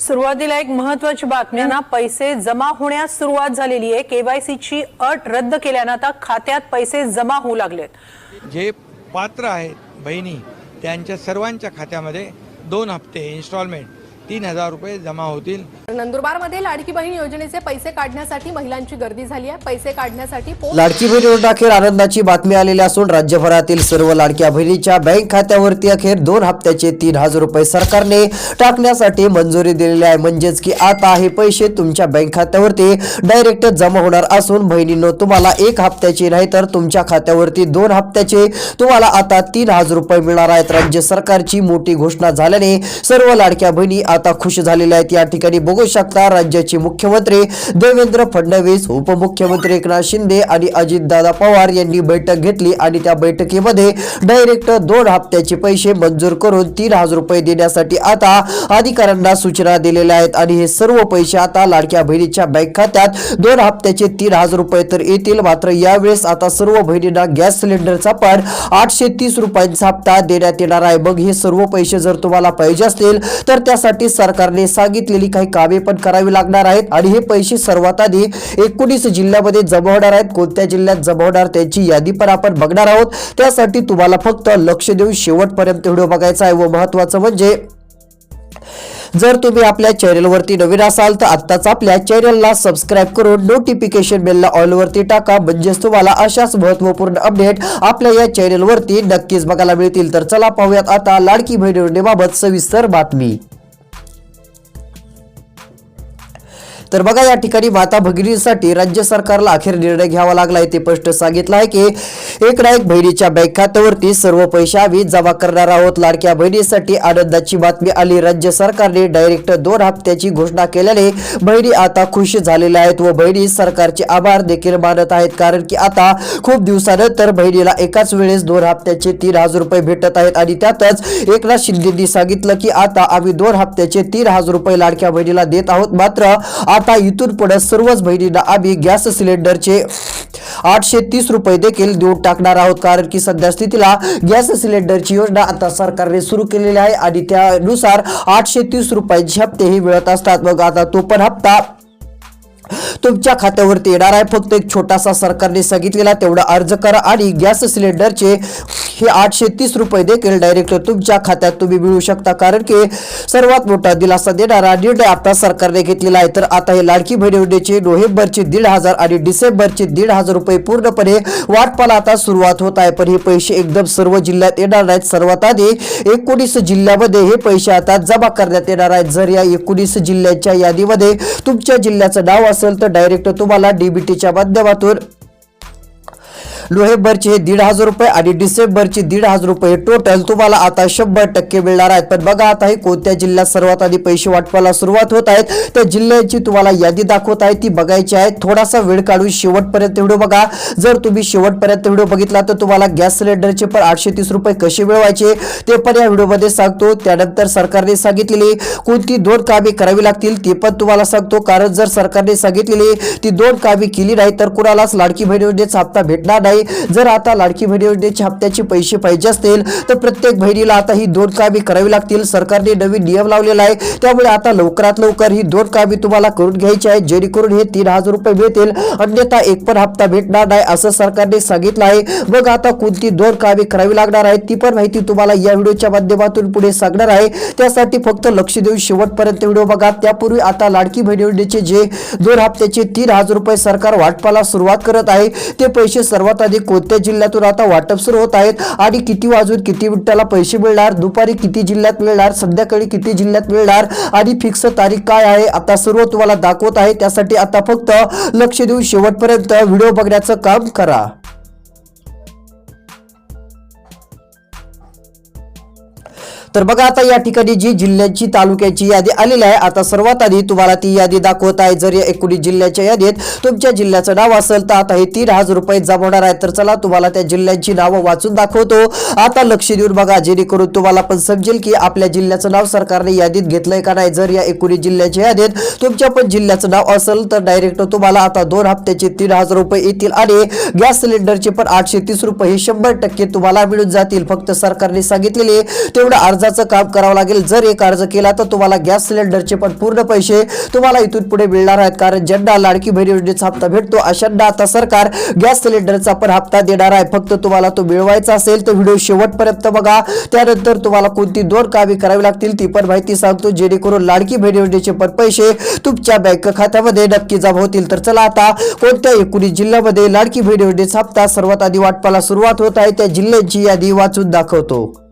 सुरुवातीला एक महत्वाची बातमी ना पैसे जमा होण्यास सुरुवात झालेली आहे. केवायसीची अट रद्द केल्यानं आता खात्यात पैसे जमा होऊ लागलेत. जे पात्र आहेत बहिणी त्यांच्या सर्वांच्या खात्यामध्ये दोन हप्ते इन्स्टॉलमेंट तीन हजार रुपये जमा होतील. नंदुरबारमध्ये लाडकी बहीण योजनेचे पैसे काढण्यासाठी महिलांची गर्दी झाली आहे. पैसे काढण्यासाठी पोस्ट लाडकी बहीण अखेर आनंदाची बातमी आलेली असून राज्यभरातील सर्व लाडक्या बहिणीच्या बँक खात्यावरती अखेर दोन हप्त्याचे तीन हजार रुपये सरकारने टाकण्यासाठी मंजुरी दिलेली आहे. म्हणजेच की आता हे पैसे तुमच्या बँक खात्यावरती डायरेक्ट जमा होणार असून बहिणींनो तुम्हाला एक हप्त्याचे नाही तर तुमच्या खात्यावरती दोन हप्त्याचे तुम्हाला आता तीन हजार रुपये मिळणार आहेत. राज्य सरकारची मोठी घोषणा झाल्याने सर्व लाडक्या बहिणी आता खुश झालेले आहेत. या ठिकाणी बघू शकता राज्याचे मुख्यमंत्री देवेंद्र फडणवीस उपमुख्यमंत्री एकनाथ शिंदे आणि अजितदादा पवार यांनी बैठक घेतली आणि त्या बैठकीमध्ये डायरेक्ट दोन हप्त्याचे पैसे मंजूर करून तीन हजार रुपये देण्यासाठी आता अधिकाऱ्यांना सूचना दिलेल्या आहेत. आणि हे सर्व पैसे आता लाडक्या बहिणीच्या बँक खात्यात दोन हप्त्याचे तीन हजार रुपये तर येतील. मात्र यावेळेस आता सर्व बहिणींना गॅस सिलेंडरचा पण आठशे तीस रुपयांचा हप्ता देण्यात येणार आहे. मग हे सर्व पैसे जर तुम्हाला पाहिजे असतील तर त्यासाठी सरकारने सांगितलेली काही कामे पण करावी लागणार आहेत आणि हे पैसे सर्वात आधी एकोणीस जिल्ह्यामध्ये जमा होणार आहेत. कोणत्या जिल्ह्यात जमा होणार यादी पण आपण बघणार आहोत. त्यासाठी तुम्हाला फक्त लक्ष देऊन शेवटपर्यंत व्हिडिओ बघायचा आहे व महत्वाचं म्हणजे जर तुम्ही आपल्या चॅनलवरती नवीन असाल तर आत्ताच आपल्या चॅनलला सबस्क्राईब करून नोटिफिकेशन बेलला ऑलवरती टाका. म्हणजेच तुम्हाला अशाच महत्त्वपूर्ण अपडेट आपल्या या चॅनलवरती नक्कीच बघायला मिळतील. तर चला पाहूयात आता लाडकी बहिणीबाबत सविस्तर बातमी. तर बघा या ठिकाणी माता भगिनींसाठी राज्य सरकारला अखेर निर्णय घ्यावा लागलाय. ते स्पष्ट सांगितलं आहे की एक ना एक बहिणीच्या बँक खात्यावरती सर्व पैसे आम्ही जमा करणार आहोत. लाडक्या बहिणीसाठी आनंदाची बातमी आली. राज्य सरकारने डायरेक्ट दोन हप्त्याची घोषणा केल्याने बहिणी आता खुश झालेल्या आहेत व बहिणी सरकारचे आभार देखील मानत आहेत. कारण की आता खूप दिवसानंतर बहिणीला एकाच वेळेस दोन हप्त्याचे तीन हजार रुपये भेटत आहेत. आणि त्यातच एकनाथ शिंदेंनी सांगितलं की आता आम्ही दोन हप्त्याचे तीन हजार रुपये लाडक्या बहिणीला देत आहोत. मात्र आता इथून पुढे सर्वच बहिणींना आम्ही गॅस सिलेंडरचे आठशे तीस रुपये देखील देऊन टाकणार आहोत. कारण की सध्या स्थितीला गॅस सिलेंडरची योजना आता सरकारने सुरू केलेली आहे आणि त्यानुसार आठशे तीस रुपयांचे हप्तेही मिळत असतात. मग आता तो पण हप्ता तुमच्या खात्यावरती येणार आहे. फक्त एक छोटासा सरकारने सांगितलेला तेवढा अर्ज करा आणि गॅस सिलेंडरचे हे आठशे तीस रुपये देखील डायरेक्ट तुमच्या खात्यात तुम्ही मिळू शकता. कारण की सर्वात मोठा दिलासा देणारा निर्णय आता सरकारने घेतलेला आहे. तर आता हे लाडकी बहीण योजनेचे नोव्हेंबरचे दीड हजार आणि डिसेंबरचे दीड हजार रुपये पूर्णपणे वाटपाला आता सुरुवात होत आहे. पण हे पैसे एकदम सर्व जिल्ह्यात येणार नाहीत. सर्वात आधी एकोणीस जिल्ह्यामध्ये हे पैसे आता जमा करण्यात येणार आहेत. जर या एकोणीस जिल्ह्यांच्या यादीमध्ये तुमच्या जिल्ह्याचं नाव असेल तर डायरेक्ट तुम्हाला डीबीटीच्या माध्यमातून नोव्हेंबरचे हे दीड हजार रुपये आणि डिसेंबरचे दीड हजार रुपये टोटल तुम्हाला आता शंभर टक्के मिळणार आहेत. पण बघा आता हे कोणत्या जिल्ह्यात सर्वात आधी पैसे वाटपाला सुरुवात होत आहेत? त्या जिल्ह्यांची तुम्हाला यादी दाखवत आहे. ती बघायची आहे. थोडासा वेळ काढून शेवटपर्यंत व्हिडिओ बघा. जर तुम्ही शेवटपर्यंत व्हिडिओ बघितला तर तुम्हाला गॅस सिलेंडरचे पण आठशे तीस रुपये कसे मिळवायचे? ते पण या व्हिडिओमध्ये सांगतो. त्यानंतर सरकारने सांगितलेली कोणती दोन कामे करावी लागतील ते पण तुम्हाला सांगतो. कारण जर सरकारने सांगितलेली ती दोन कामे केली नाही तर कुणालाच लाडकी बहीण हप्ता भेटणार नाही. जर आता लाडकी बहीण योजनेच्या हप्त्याचे पैसे पाहिजे असतील तर प्रत्येक बहिणीला आता ही दोन कामे करावी लागतील. सरकारने नवीन नियम लावलेला आहे. त्यामुळे आता लवकरात लवकर ही दोन कामे तुम्हाला करून घ्यायची आहे. जेणेकरून हे तीन हजार रुपये मिळतील. अन्यथा एक पण हप्ता भेटणार नाही असं सरकारने सांगितलं आहे. मग आता कोणती दोन कामे करावी लागणार आहेत ती पण माहिती तुम्हाला या व्हिडिओच्या माध्यमातून पुढे सांगणार आहे. त्यासाठी फक्त लक्ष देऊन शेवटपर्यंत व्हिडिओ बघा. त्यापूर्वी आता लाडकी बहीण योजनेचे जे दोन हप्त्याचे तीन हजार रुपये सरकार वाटपाला सुरुवात करत आहे ते पैसे सर्वात आधी कोणत्या जिल्ह्यातून आता वाटप सुरू होत आहेत आणि किती वाजून किती मिनिटाला पैसे मिळणार? दुपारी किती जिल्ह्यात मिळणार? संध्याकाळी किती जिल्ह्यात मिळणार? आणि फिक्स तारीख काय आहे? आता सर्व तुम्हाला दाखवत आहे. त्यासाठी आता फक्त लक्ष देऊन शेवटपर्यंत व्हिडिओ बघण्याचं काम करा. तर बघा आता या ठिकाणी जी जिल्ह्याची तालुक्याची यादी आलेली आहे आता सर्वात आधी तुम्हाला ती यादी दाखवत आहे. जर या एकोणीस जिल्ह्याच्या यादीत तुमच्या जिल्ह्याचं नाव असेल तर आता हे तीन हजार रुपये जमवणार आहे. तर चला तुम्हाला त्या जिल्ह्यांची नावं वाचून दाखवतो. आता लक्ष देऊन बघा जेणेकरून तुम्हाला पण समजेल की आपल्या जिल्ह्याचं नाव सरकारने यादीत घेतलंय का नाही. जर या एकोणीस जिल्ह्याच्या यादीत तुमच्या पण जिल्ह्याचं नाव असेल तर डायरेक्ट तुम्हाला आता दोन हप्त्याचे तीन हजार रुपये येतील आणि गॅस सिलेंडरचे पण आठशे तीस रुपये हे शंभर टक्के तुम्हाला मिळून जातील. फक्त सरकारने सांगितलेले तेवढं अर्ज अर्जाचं काम करावं लागेल. जर एक अर्ज केला तर तुम्हाला गॅस सिलेंडरचे पण पूर्ण पैसे तुम्हाला इथून पुढे मिळणार आहेत. कारण ज्यांना लाडकी बहीण योजनेचा हप्ता भेटतो अशांना आता सरकार गॅस सिलेंडरचा पण हप्ता देणार आहे. फक्त तुम्हाला तो मिळवायचा असेल तर व्हिडिओ शेवटपर्यंत बघा. त्यानंतर तुम्हाला कोणती दोन कामे करावी लागतील ती पण माहिती सांगतो. जेणेकरून लाडकी बहीण योजनेचे पण पैसे तुमच्या बँक खात्यामध्ये नक्की जमा होतील. तर चला आता कोणत्या एकोणीस जिल्ह्यामध्ये लाडकी बहीण योजनेचा हप्ता सर्वात आधी वाटपाला सुरुवात होत आहे त्या जिल्ह्यांची यादी वाचून दाखवतो.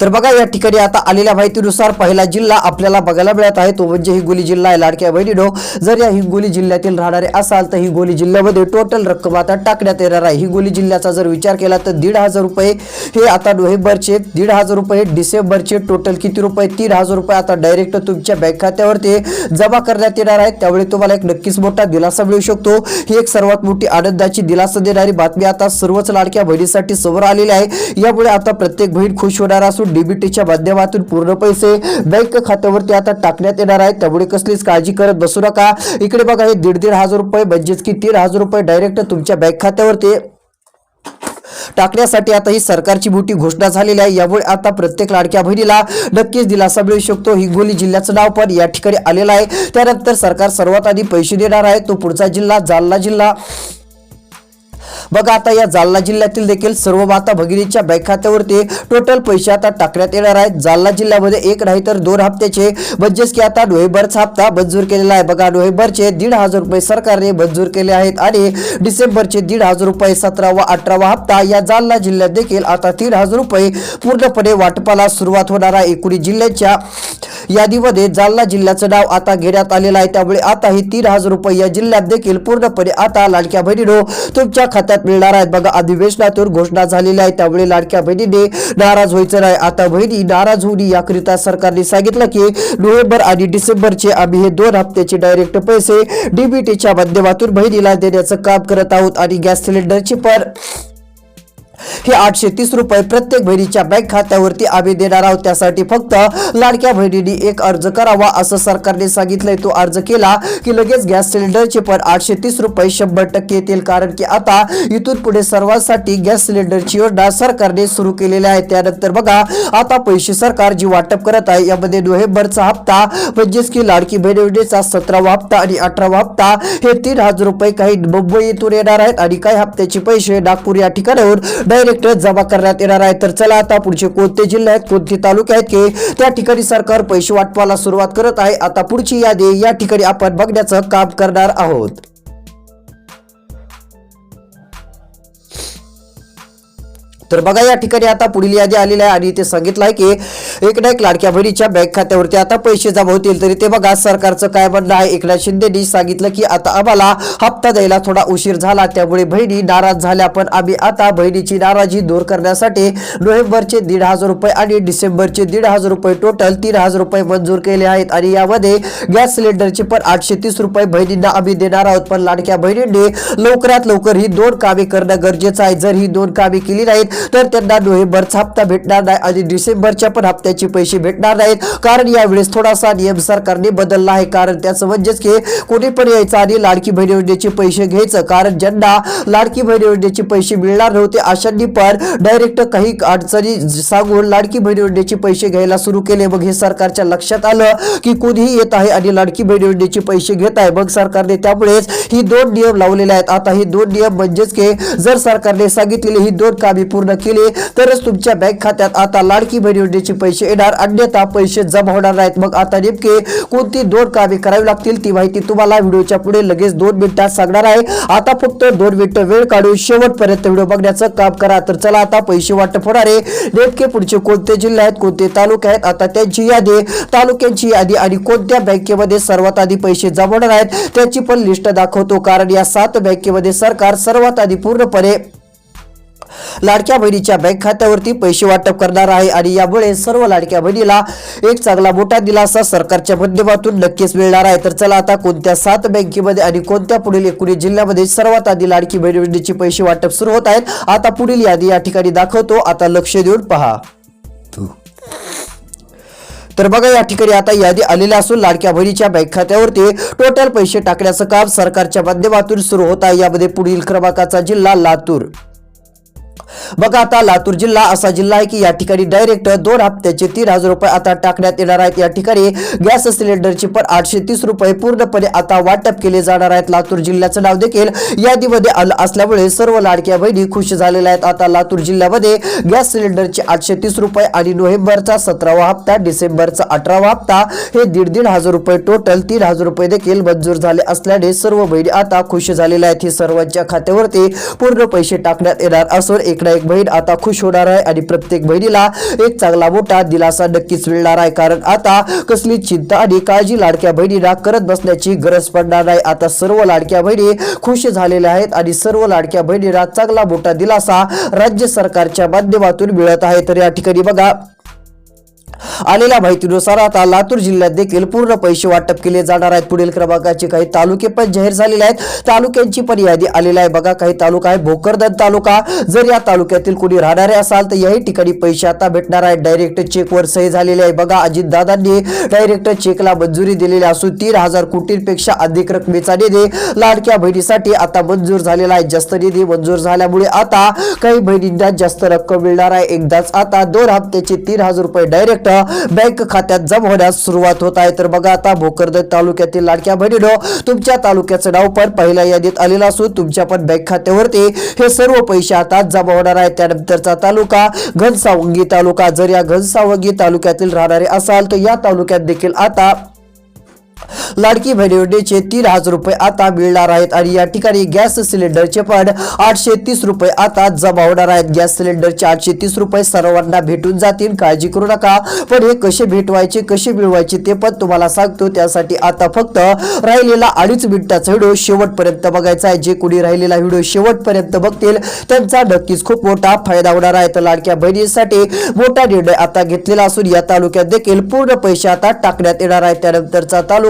तर बघा या ठिकाणी आता आलेल्या माहितीनुसार पहिला जिल्हा आपल्याला बघायला मिळत आहे तो म्हणजे हिंगोली जिल्हा आहे. लाडक्या बहिणीनो जर या हिंगोली जिल्ह्यातील राहणारे असाल तर हिंगोली जिल्ह्यामध्ये टोटल रक्कम आता टाकण्यात येणार आहे. हिंगोली जिल्ह्याचा जर विचार केला तर दीड हजार रुपये हे आता नोव्हेंबरचे दीड हजार रुपये डिसेंबरचे टोटल किती रुपये? तीन हजार रुपये आता डायरेक्ट तुमच्या बँक खात्यावर ते जमा करण्यात येणार आहे. त्यावेळी तुम्हाला एक नक्कीच मोठा दिलासा मिळू शकतो. ही एक सर्वात मोठी आनंदाची दिलासा देणारी बातमी आता सर्वच लाडक्या बहिणीसाठी समोर आलेली आहे. यामुळे आता प्रत्येक बहीण खुश होणार असून डीबीटीच्या माध्यमातून पूर्ण पैसे बँक खात्यावरती आता टाकण्यात येणार आहे त्यामुळे कसलीच काळजी करत बसू नका. इकडे बघा हे दीड दीड हजार रुपये म्हणजेच की तीन हजार रुपये डायरेक्ट तुमच्या बँक खात्यावरती टाकण्यासाठी आता ही सरकारची मोठी घोषणा झालेली आहे. यामुळे आता प्रत्येक लाडक्या बहिणीला नक्कीच दिलासा मिळू शकतो. हिंगोली जिल्ह्याचं नाव पण या ठिकाणी आलेलं आहे. त्यानंतर सरकार सर्वात आधी पैसे देणार आहे. तो पुढचा जिल्हा जालना जिल्हा. बघा आता या जालना जिल्ह्यातील देखील सर्व माता भगिनीच्या बँक खात्यावरती टोटल पैसे आता टाकण्यात येणार आहेत. जालना जिल्ह्यामध्ये एक नाही तर दोन हप्त्याचे. म्हणजेच की आता नोव्हेंबरचा हप्ता मंजूर केलेला आहे. बघा नोव्हेंबरचे दीड हजार रुपये सरकारने मंजूर केले आहेत आणि डिसेंबरचे दीड हजार रुपये सतरावा अठरावा हप्ता या जालना जिल्ह्यात देखील आता तीन हजार रुपये पूर्णपणे वाटपाला सुरुवात होणार आहे. एकोणीस जिल्ह्याच्या यादीमध्ये जालना जिल्ह्याचं नाव आता घेण्यात आलेलं आहे. त्यामुळे आता ही तीन हजार रुपये या जिल्ह्यात देखील पूर्णपणे आता लाडक्या बहिणीनो तुमच्या खात्यात मिळणार आहेत. बघा अधिवेशनातून घोषणा झालेली आहे त्यामुळे लाडक्या बहिणीने नाराज व्हायचं नाही. आता बहिणी नाराज होऊन याकरिता सरकारने सांगितलं की नोव्हेंबर आणि डिसेंबरचे आम्ही हे दोन हप्त्याचे डायरेक्ट पैसे डीबीटीच्या माध्यमातून बहिणीला देण्याचं काम करत आहोत आणि गॅस सिलेंडरची पण हे आठशे तीस रुपये प्रत्येक बहिणीच्या बँक खात्यावरती आम्ही देणार आहोत. त्यासाठी फक्त लाडक्या बहिणीने एक अर्ज करावा असं सरकारने सांगितलंय. तो अर्ज केला की लगेच गॅस सिलेंडरचे पण आठशे तीस रुपये शंभर टक्के येतील. कारण की आता इथून पुढे सर्वांसाठी गॅस सिलेंडरची योजना सरकारने सुरू केलेली आहे. त्यानंतर बघा आता पैसे सरकार जी वाटप करत आहे यामध्ये नोव्हेंबरचा हप्ता म्हणजेच की लाडकी बहीण योजनेचा सतरावा हप्ता आणि अठरावा हप्ता हे तीन हजार रुपये काही मुंबईतून येणार आहेत. आणि काही हप्त्याचे पैसे नागपूर या ठिकाणाहून डायरेक्ट जमा करण्यात येणार आहे. तर चला आता पुढचे कोणते जिल्हे आहेत कोणते तालुके आहेत की त्या ठिकाणी सरकार पैसे वाटपाला सुरुवात करत आहे. आता पुढची यादी या ठिकाणी आपण बघण्याचं काम करणार आहोत. तर बघा या ठिकाणी आता पुढील यादी आलेली आहे आणि ते सांगितलं आहे की एक ना एक लाडक्या बहिणीच्या बँक खात्यावरती आता पैसे जमा होतील. तरी ते बघा सरकारचं काय म्हणणं आहे? एकनाथ शिंदेनी सांगितलं की आता आम्हाला हप्ता द्यायला थोडा उशीर झाला. त्यामुळे बहिणी नाराज झाल्या. पण आम्ही आता बहिणीची नाराजी दूर करण्यासाठी नोव्हेंबरचे दीड हजार रुपये आणि डिसेंबरचे दीड हजार रुपये टोटल तीन हजार रुपये मंजूर केले आहेत. आणि यामध्ये गॅस सिलेंडरचे पण आठशे तीस रुपये बहिणींना आम्ही देणार आहोत. पण लाडक्या बहिणींनी लवकरात लवकर ही दोन कामे करणं गरजेचं आहे. जर ही दोन कामे केली नाहीत तर त्यांना नोव्हेंबरचा हप्ता भेटणार नाही आणि डिसेंबरच्या पण हप्त्याचे पैसे भेटणार नाहीत. कारण यावेळेस थोडासा नियम सरकारने बदलला आहे. कारण त्याचं म्हणजेच की कोणी पण यायचं आणि लाडकी बहीण योजनेचे पैसे घ्यायचं. कारण ज्यांना लाडकी बहीण योजनेचे पैसे मिळणार नव्हते अशांनी पण डायरेक्ट काही अडचणी सांगून लाडकी बहीण योजनेचे पैसे घ्यायला सुरू केले. मग हे सरकारच्या लक्षात आलं की कोणीही येत आहे आणि लाडकी बहीण योजनेचे पैसे घेत आहे. मग सरकारने त्यामुळेच ही दोन नियम लावलेले आहेत. आता ही दोन नियम म्हणजेच की जर सरकारने सांगितलेली ही दोन कामे पूर्ण पूर्ण केले. तरच तुमच्या बँक खात्यात आता लाडकी बहीण योजनेचे पैसे येणार. अन्यथा पैसे जमा होणार नाहीत. मग आता नेमके कोणती दोन कामे करावी लागतील ती माहिती तुम्हाला व्हिडिओच्या पुढे लगेच दोन मिनिटात सांगणार आहे. आता फक्त दोन मिनिटं वेळ काढून शेवटपर्यंत व्हिडिओ बघण्याचं काम करा. तर चला आता पैसे वाटप होणारे नेमके पुढचे कोणते जिल्हे आहेत कोणते तालुके आहेत आता त्यांची यादी तालुक्यांची यादी आणि कोणत्या बँकेमध्ये सर्वात आधी पैसे जमा होणार आहेत त्याची पण लिस्ट दाखवतो. कारण या सात बँकेमध्ये सरकार सर्वात आधी पूर्णपणे लाडक्या बहिणीच्या बँक खात्यावरती पैसे वाटप करणार आहे आणि यामुळे सर्व लाडक्या बहिणीला एक चांगला मोठा दिलासा सरकारच्या माध्यमातून नक्कीच मिळणार आहे. तर चला आता कोणत्या सात बँकेमध्ये आणि कोणत्या पुढील एकोणीस जिल्ह्यामध्ये सर्वात आधी लाडकी बहीण योजनेचे पैसे वाटप सुरू होत आहेत? आता पुढील यादी या ठिकाणी दाखवतो. आता लक्ष देऊन पहा. तर बघा या ठिकाणी आता यादी आलेली असून लाडक्या बहिणीच्या बँक खात्यावरती टोटल पैसे टाकण्याचं काम सरकारच्या माध्यमातून सुरू होत आहे. यामध्ये पुढील क्रमांकाचा जिल्हा लातूर. बघा आता लातूर जिल्हा असा जिल्हा आहे की या ठिकाणी डायरेक्ट दोन हप्त्याचे तीन हजार रुपये आता टाकण्यात येणार आहेत. या ठिकाणी गॅस सिलेंडरची पण आठशे तीस रुपये पूर्णपणे आता वाटप केले जाणार आहेत. लातूर जिल्ह्याचं नाव देखील यादीमध्ये आलं असल्यामुळे सर्व लाडक्या बहिणी खुश झालेल्या आहेत. आता लातूर जिल्ह्यामध्ये गॅस सिलेंडरचे आठशे तीस रुपये आणि नोव्हेंबरचा सतरावा हप्ता डिसेंबरचा अठरावा हप्ता हे दीड दीड हजार रुपये टोटल तीन हजार रुपये देखील मंजूर झाले असल्याने सर्व बहिणी आता खुश झालेल्या आहेत. ही सर्वांच्या खात्यावरती पूर्ण पैसे टाकण्यात येणार असून एक ना प्रत्येक बहीण आता खुश होणार आहे आणि प्रत्येक बहिणीला एक चांगला मोठा दिलासा नक्कीच मिळणार आहे. कारण आता कसली चिंता आणि काळजी लाडक्या बहिणीला करत बसण्याची गरज पडणार नाही. आता सर्व लाडक्या बहिणी खुश झालेल्या आहेत आणि सर्व लाडक्या बहिणीला चांगला मोठा दिलासा राज्य सरकारच्या माध्यमातून मिळत आहे. तर या ठिकाणी बघा आलेल्या माहितीनुसार आता लातूर जिल्ह्यात देखील पूर्ण पैसे वाटप केले जाणार आहेत. पुढील क्रमांकाचे काही तालुके पण जाहीर झालेले आहेत. तालुक्यांची पण यादी आलेली आहे. बघा काही तालुका आहे भोकरदन तालुका. जर या तालुक्यातील कुणी राहणारे असाल तर याही ठिकाणी पैसे आता भेटणार आहेत. डायरेक्ट चेकवर सही झालेली आहे. बघा अजितदादांनी डायरेक्ट चेकला मंजुरी दिलेली असून तीन हजार कोटींपेक्षा अधिक रकमेचा निधी लाडक्या बहिणीसाठी आता मंजूर झालेला आहे. जास्त निधी मंजूर झाल्यामुळे आता काही बहिणींना जास्त रक्कम मिळणार आहे. एकदाच आता दोन हप्त्याचे तीन हजार रुपये डायरेक्ट बँक खात्यात जमा होण्यास सुरुवात होत आहे. तर बघा आता भोकरदन तालुक्यातील लाडक्या बहिणीनो तुमच्या तालुक्याचं नाव पण पहिल्या यादीत आलेलं असून तुमच्या पण बँक खात्यावरती हे सर्व पैसे आता जमा होणार आहेत. त्यानंतरचा तालुका घनसावंगी तालुका. जर या घनसावंगी तालुक्यातील राहणारे असाल तर या तालुक्यात देखील आता लाडकी बहीण योजनेचे तीन हजार रुपये आता मिळणार आहेत आणि या ठिकाणी गॅस सिलेंडरचे पण आठशे तीस रुपये आता जमा होणार आहेत. गॅस सिलेंडरचे आठशे तीस रुपये सर्वांना भेटून जातील. काळजी करू नका. पण हे कसे भेटवायचे कसे मिळवायचे ते पण तुम्हाला सांगतो. त्यासाठी आता फक्त राहिलेला अडीच मिनिटाचा व्हिडिओ शेवटपर्यंत बघायचा आहे. जे कोणी राहिलेला व्हिडिओ शेवटपर्यंत बघतील त्यांचा नक्कीच खूप मोठा फायदा होणार आहे. तर लाडक्या बहिणीसाठी मोठा निर्णय आता घेतलेला असून या तालुक्यात देखील पूर्ण पैसे आता टाकण्यात येणार आहे त्यानंतरचा तालुका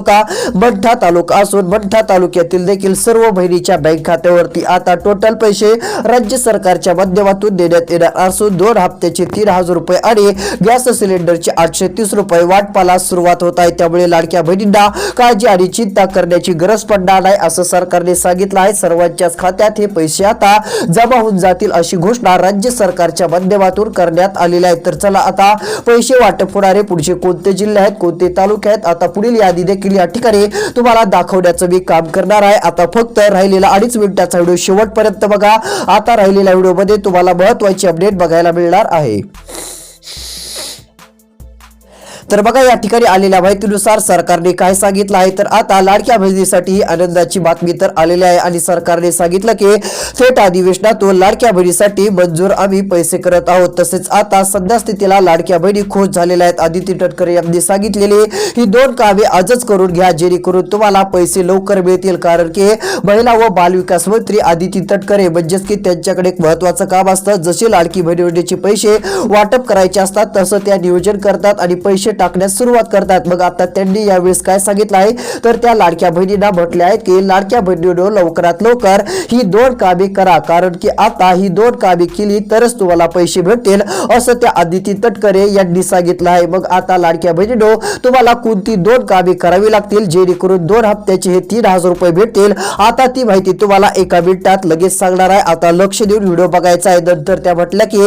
मंठा तालुका असून मंठा तालुक्यातील देखील सर्व बहिणीच्या बँक खात्यावरती आता टोटल पैसे राज्य सरकारच्या माध्यमातून देण्यात येणार असून दोन हप्त्याचे तीन हजार रुपये आणि गॅस सिलेंडरचे आठशे तीस रुपये वाटपाला सुरुवात होत आहे. त्यामुळे लाडक्या बहिणींना काळजी आणि चिंता करण्याची गरज पडणार नाही असं सरकारने सांगितलं आहे. सर्वांच्याच खात्यात हे पैसे आता जमा होऊन जातील अशी घोषणा राज्य सरकारच्या माध्यमातून करण्यात आलेली आहे. तर चला आता पैसे वाटप होणारे पुढचे कोणते जिल्हे आहेत कोणते तालुके आहेत? आता पुढील यादी देखील या ठिकाणी तुम्हाला दाखवण्याचं मी काम करणार आहे. आता फक्त राहिलेला अडीच मिनिटाचा व्हिडिओ शेवटपर्यंत बघा. आता राहिलेल्या व्हिडिओमध्ये तुम्हाला महत्वाची अपडेट बघायला मिळणार आहे. तर बघा या ठिकाणी आलेल्या माहितीनुसार सरकारने काय सांगितलं आहे? तर आता लाडक्या बहिणीसाठी आनंदाची बातमी तर आलेली आहे आणि सरकारने सांगितलं की थेट अधिवेशनातून लाडक्या बहिणीसाठी मंजूर आम्ही पैसे करत आहोत. तसेच आता सध्या स्थितीला लाडक्या बहिणी खुश झालेल्या आहेत. आदिती तटकरे यांनी सांगितलेली ही दोन कामे आजच करून घ्या जेणेकरून तुम्हाला पैसे लवकर मिळतील. कारण की महिला व बालविकास मंत्री आदिती तटकरे म्हणजेच की त्यांच्याकडे एक महत्वाचं काम असतं. जसे लाडकी बहिणी योजनेचे पैसे वाटप करायचे असतात तसं त्या नियोजन करतात आणि पैसे टाकण्यास सुरुवात करतात. मग आता त्यांनी यावेळेस काय सांगितलं आहे? तर त्या लाडक्या बहिणींना म्हटले आहेत की लाडक्या बहिणीनो लवकरात लवकर ही दोन कामे करा. कारण की आता ही दोन कामे केली तरच तुम्हाला पैसे भेटतील असं त्या आदिती तटकरे यांनी सांगितलं आहे. मग आता लाडक्या बहिणीनो तुम्हाला कोणती दोन कामे करावी लागतील? जेणेकरून दोन हप्त्याचे हे तीन हजार रुपये भेटतील. आता ती माहिती तुम्हाला एका मिनिटात लगेच सांगणार आहे. आता लक्ष देऊन व्हिडिओ बघायचा आहे. नंतर त्या म्हटल्या की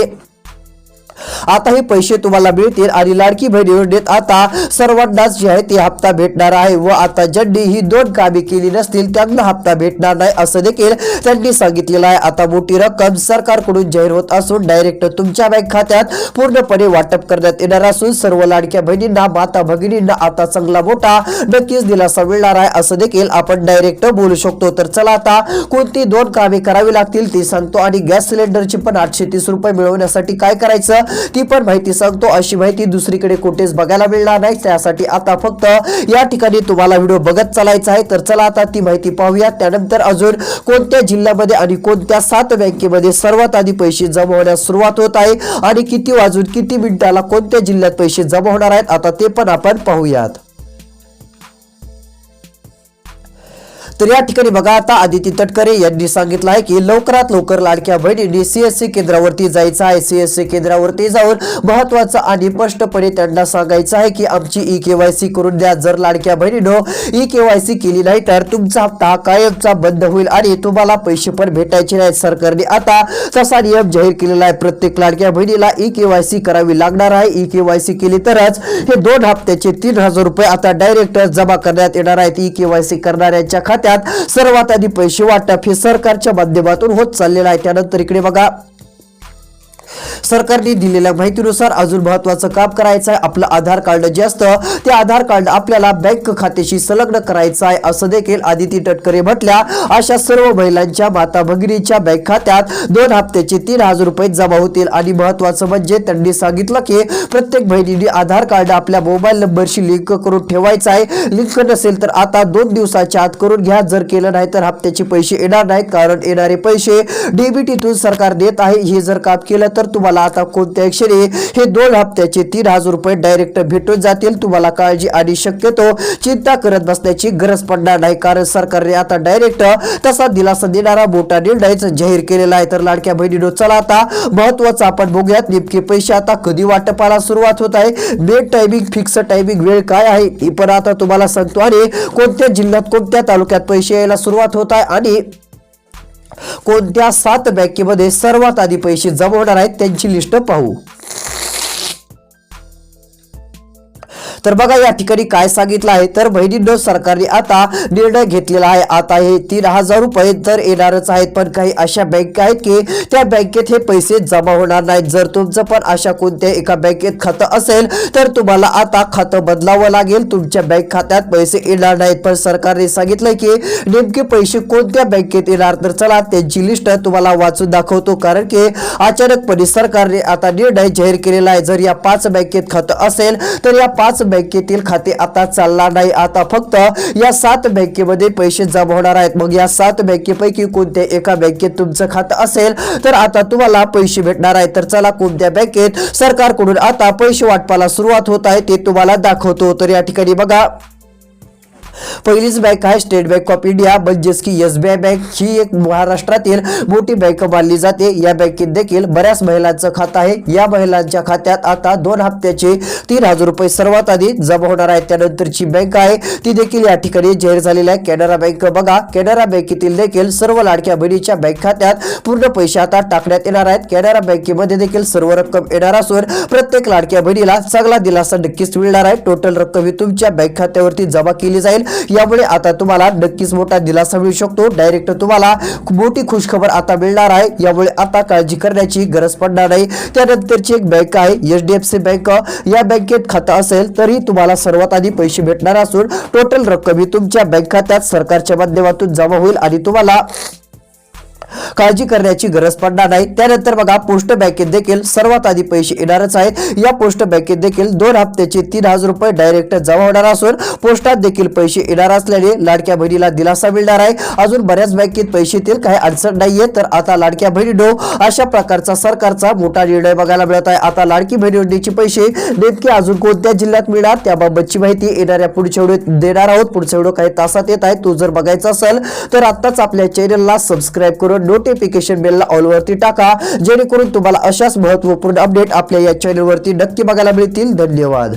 आता हे पैसे तुम्हाला मिळतील आणि लाडकी बहीण योजनेत आता सर्वांनाच जे आहे ते हप्ता भेटणार आहे व आता ज्यांनी ही दोन कामे केली नसतील त्यांना हप्ता भेटणार नाही असं देखील त्यांनी सांगितलेलं आहे. आता मोठी रक्कम सरकारकडून जाहीर होत असून डायरेक्ट तुमच्या बँक खात्यात पूर्णपणे वाटप करण्यात येणार असून सर्व लाडक्या बहिणींना माता भगिनींना आता चांगला मोठा नक्कीच दिलासा मिळणार आहे असं देखील आपण डायरेक्ट बोलू शकतो. तर चला आता कोणती दोन कामे करावी लागतील ते सांगतो. आणि गॅस सिलेंडरची पण आठशे तीस रुपये मिळवण्यासाठी काय करायचं? ती पण माहिती सांगतो. अशी माहिती दुसरीकडे कुठेच बघायला मिळणार नाही. त्यासाठी आता फक्त या ठिकाणी तुम्हाला व्हिडिओ बघत चालायचा आहे. तर चला आता ती माहिती पाहूया. त्यानंतर अजून कोणत्या जिल्ह्यामध्ये आणि कोणत्या सात बँकेमध्ये सर्वात आधी पैसे जमा होण्यास सुरुवात होत आहे आणि किती वाजून किती मिनिटाला कोणत्या जिल्ह्यात पैसे जमा होणार आहेत? आता ते पण आपण पाहूयात. तर या ठिकाणी बघा आता आदिती तटकरे यांनी सांगितलं आहे की लवकरात लवकर लाडक्या बहिणींनी सीएससी केंद्रावरती जायचं आहे. सीएससी केंद्रावरती जाऊन महत्वाचं आणि स्पष्टपणे त्यांना सांगायचं आहे की आमची ई केवायसी करून द्या. जर लाडक्या बहिणीनो ई केवायसी केली नाही तर तुमचा हप्ता कायमचा बंद होईल आणि तुम्हाला पैसे पण भेटायचे नाहीत. सरकारने आता तसा नियम जाहीर केलेला आहे. प्रत्येक लाडक्या बहिणीला ई केवायसी करावी लागणार आहे. ई केवायसी केली तरच हे दोन हप्त्याचे तीन हजार रुपये आता डायरेक्ट जमा करण्यात येणार आहेत. ई केवायसी करणाऱ्यांच्या खात्यात सर्वात आधी पैसे वाटप हे सरकारच्या माध्यमातून होत चाललेलं आहे. त्यानंतर इकडे बघा. सरकारने दिलेल्या माहितीनुसार अजून महत्वाचं काम करायचं आहे. आपलं आधार कार्ड जे असतं ते आधार कार्ड आपल्याला बँक खात्याशी संलग्न करायचं आहे असं देखील आदिती तटकरे म्हटल्या. अशा सर्व महिलांच्या माता भगिनीच्या बँक खात्यात दोन हप्त्याचे तीन हजार रुपये जमा होतील. आणि महत्वाचं म्हणजे त्यांनी सांगितलं की प्रत्येक बहिणीने आधार कार्ड आपल्या मोबाईल नंबरशी लिंक करून ठेवायचं आहे. लिंक नसेल तर आता दोन दिवसाच्या आत करून घ्या. जर केलं नाही तर हप्त्याचे पैसे येणार नाहीत कारण येणारे पैसे डीबीटीतून सरकार देत आहे. हे जर काम केलं तर तुम्हाला आता कोणत्या क्षणी हे दोन हप्त्याचे तीन हजार रुपये डायरेक्ट भेटून जातील. तुम्हाला काळजी आणि शक्यतो चिंता करत बसण्याची गरज पडणार नाही. कारण सरकारने आता डायरेक्ट तसा दिलासा देणारा मोठा निर्णयच जाहीर केलेला आहे. तर लाडक्या बहिणीनो चला आता महत्वाचं आपण बघूयात. नेमके पैसे आता कधी वाटपाला सुरुवात होत आहे? मेन टायमिंग फिक्स टायमिंग वेळ काय आहे? ही पण आता तुम्हाला सांगतो. आणि कोणत्या जिल्ह्यात कोणत्या तालुक्यात पैसे यायला सुरुवात होत आहे? आणि कोणत्या सात बँकेमध्ये सर्वात आधी पैसे जमा होणार आहेत त्यांची लिस्ट पाहू. तर बघा या ठिकाणी काय सांगितलं आहे? तर बहिणींनो सरकारने आता निर्णय घेतलेला आहे. आता हे तीन हजार रुपये तर येणारच आहेत. पण काही अशा बँका आहेत की त्या बँकेत हे पैसे जमा होणार नाहीत. जर तुमचं पण अशा कोणत्या एका बँकेत खातं असेल तर तुम्हाला आता खातं बदलावं लागेल. तुमच्या बँक खात्यात पैसे येणार नाहीत. पण सरकारने सांगितलंय की नेमके पैसे कोणत्या बँकेत येणार? तर चला त्यांची लिस्ट तुम्हाला वाचून दाखवतो. कारण की अचानकपणे सरकारने आता निर्णय जाहीर केलेला आहे. जर या पाच बँकेत खातं असेल तर या पाच बँकेतील खाते आता चालणार नाही. आता फक्त या सात बँकेमध्ये पैसे जमा होणार आहेत. मग या सात बँकेपैकी कोणत्या एका बँकेत तुमचं खातं असेल तर आता तुम्हाला पैसे भेटणार आहे तर चला कोणत्या बँकेत सरकारकडून आता पैसे वाटपाला सुरुवात होत आहे ते तुम्हाला दाखवतो. तर या ठिकाणी बघा. पहिलीच बँक आहे स्टेट बँक ऑफ इंडिया म्हणजेच की एस बी आय बँक ही एक महाराष्ट्रातील मोठी बँक मानली जाते. या बँकेत देखील बऱ्याच महिलांचं खातं आहे. या महिलांच्या खात्यात आता दोन हप्त्याचे तीन हजार रुपये सर्वात आधी जमा होणार आहेत. त्यानंतरची बँक आहे. ती देखील या ठिकाणी जाहीर झालेली आहे. कॅनरा बँक बघा कॅनरा बँकेतील देखील सर्व लाडक्या बहिणीच्या बँक खात्यात पूर्ण पैसे आता टाकण्यात येणार आहेत. कॅनरा बँकेमध्ये देखील सर्व रक्कम येणार असून प्रत्येक लाडक्या बहिणीला चांगला दिलासा नक्कीच मिळणार आहे. टोटल रक्कम ही तुमच्या बँक खात्यावरती जमा केली जाईल. यामुळे आता तुम्हाला नक्कीच मोठा दिलासा मिळू शकतो. डायरेक्ट तुम्हाला मोठी खुशखबर आता मिळणार आहे. यामुळे आता काळजी करण्याची गरज पडणार नाही. त्यानंतरची एक बँक आहे H D F C bank या बँकेत खातं असेल तरी तुम्हाला सर्वात आधी पैसे भेटणार असून टोटल रक्कम ही तुमच्या बँक खात्यात सरकारच्या माध्यमातून जमा होईल आणि तुम्हाला काळजी करण्याची गरज पडणार नाही. त्यानंतर बघा पोस्ट बँकेत देखील सर्वात आधी पैसे येणारच आहेत. या पोस्ट बँकेत देखील दोन हप्त्याचे तीन हजार रुपये डायरेक्ट जमा होणार असून पोस्टात देखील पैसे येणार असल्याने लाडक्या बहिणीला दिलासा मिळणार आहे. अजून बऱ्याच बँकेत पैसे येतील काही अडचण नाहीये तर आता लाडक्या बहिणीनो अशा प्रकारचा सरकारचा मोठा निर्णय बघायला मिळत आहे. आता लाडकी बहीण योजनेचे पैसे नेमके अजून कोणत्या जिल्ह्यात मिळणार त्याबाबतची माहिती येणाऱ्या पुढच्या व्हिडिओ देणार आहोत. पुढच्या व्हिडिओ काही तासात येत आहे. तो जर बघायचा असेल तर आत्ताच आपल्या चॅनलला सबस्क्राईब करून नोटिफिकेशन बेलला ऑलवरती टाका जेणेकरून तुम्हाला अशाच महत्त्वपूर्ण अपडेट आपल्या या चॅनलवरती नक्की बघायला मिळतील. धन्यवाद.